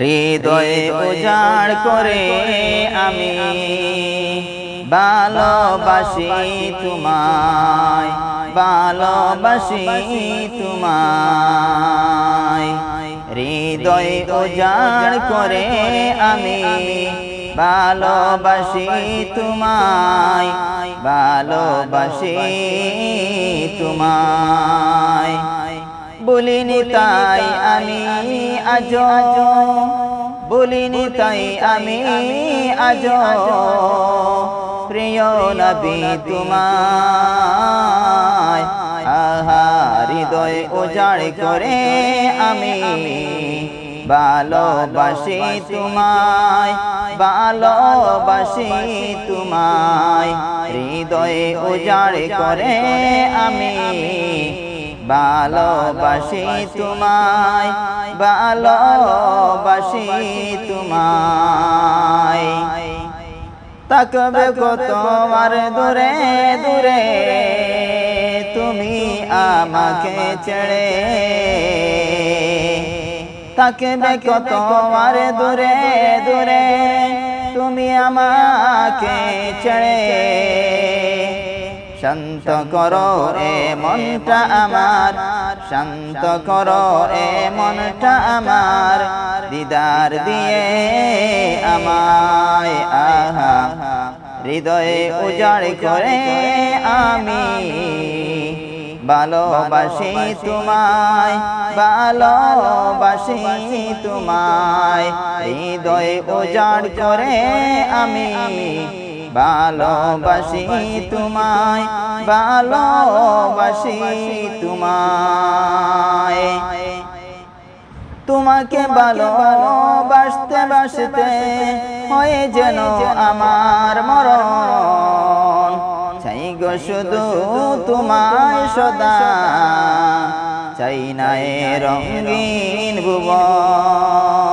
হৃদয়ে উজাড় করে আমি ভালোবাসি তোমায় ভালোবাসি তোমায়। হৃদয়ে উজাড় করে আমি ভালোবাসি তোমায় ভালোবাসি তোমায়। বলিনি তাই আমি আজ বলিনি তাই আমি আজ প্রিয় নবী তোমায় আহা হৃদয় উজাড় করে আমি ভালোবাসি তোমায় ভালোবাসি তোমায়। হৃদয়ে উজাড় করে আমি ভালোবাসি তোমায় ভালোবাসি তোমায়। তাকবে কত আর দূরে দূরে, তুমি আমাকে ছেড়ে। তাকবে কত আর দূরে দূরে, তুমি আমাকে ছেড়ে। শান্ত করো এ মনটা আমার। শান্ত করো এ মনটা আমার। দিদার দিয়ে আমায় আহা। হৃদয়ে উজাড় করে আমি। ভালোবাসি তোমায়। ভালোবাসি তোমায়। হৃদয়ে উজাড় করে আমি। ভালোবাসি তোমায় ভালোবাসি তোমায়। তোমাকে ভালোবাসতে বাসতে হয়ে যেন আমার মরণ। চাই গো শুধু তোমায় সদা। চাই না রঙিন ভুবন।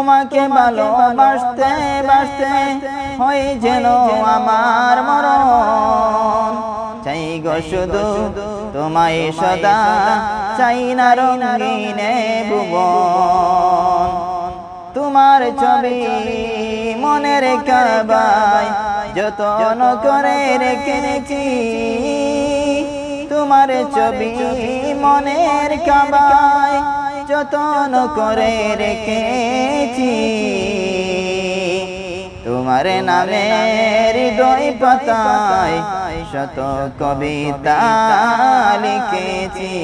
তোমাকে ভালোবাসতে বাসতে হয় যেন আমার মরণ। চাই গো শুধু তোমায় সদা চাই না রঙিনে ভুবন। তোমার ছবি মনের কাবায় যতন করে রেখে রেখি তোমার ছবি মনের কাবায় যতন করে রেখেছি। তোমার নামে হৃদয় পাতায় শত কবিতা লিখেছি।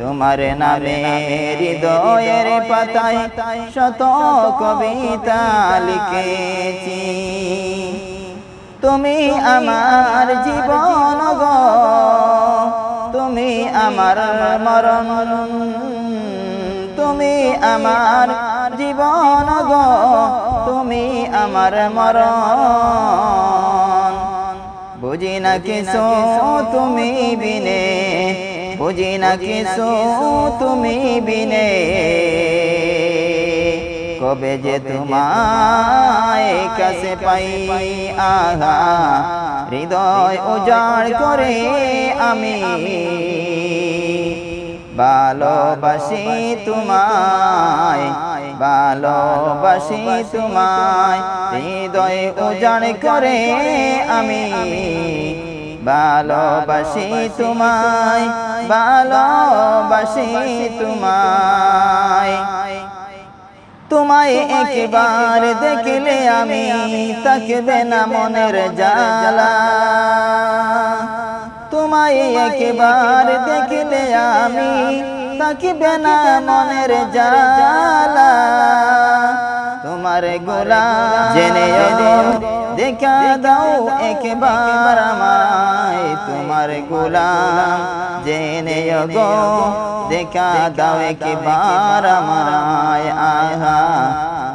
তোমার নামে হৃদয়ের পাতায় শত কবিতা লিখেছি। তুমি আমার জীবন গো, তুমি আমার মরণ তুমি আমার জীবন গো, তুমি আমার মরণ। বুঝি না কিছু তুমি বিনে, বুঝি না কিছু তুমি বিনে। কবে যে তোমায় কাছে পাই আহা হৃদয় উজাড় করে আমি ভালোবাসি তোমায় ভালোবাসি তোমায়, হৃদয় উজাড় করে আমি। ভালোবাসি তোমায় ভালোবাসি তোমায়। তোমায় একবার দেখলে আমি তাকবে না মনের জালা তোমায় একবার দেখলে আমি তাকবে না মনের জালা তোমার গোলা জেনে দেখা দাও একবার আমায়। তোমার গোলাম জেনে গো দেখা দাও একবার আমায়। আহা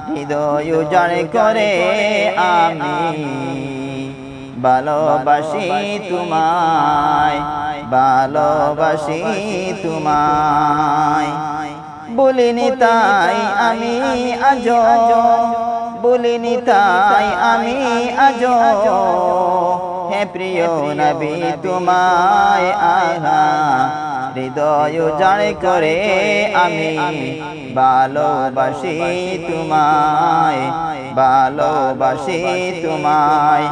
হৃদয় উজাড় করে আমি ভালোবাসি তোমায় ভালোবাসি তোমায়। বলিনি তাই আমি আজ বলিনি তাই আমি আজ হে প্রিয় নবী তোমায় আহা হৃদয় জানে করে আমি ভালোবাসি তোমায় ভালোবাসি তোমায়।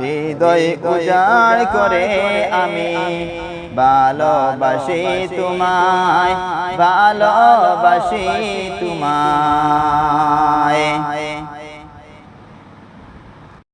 হৃদয় উজাড় করে আমি ভালোবাসি তোমায় ভালোবাসি তোমায়।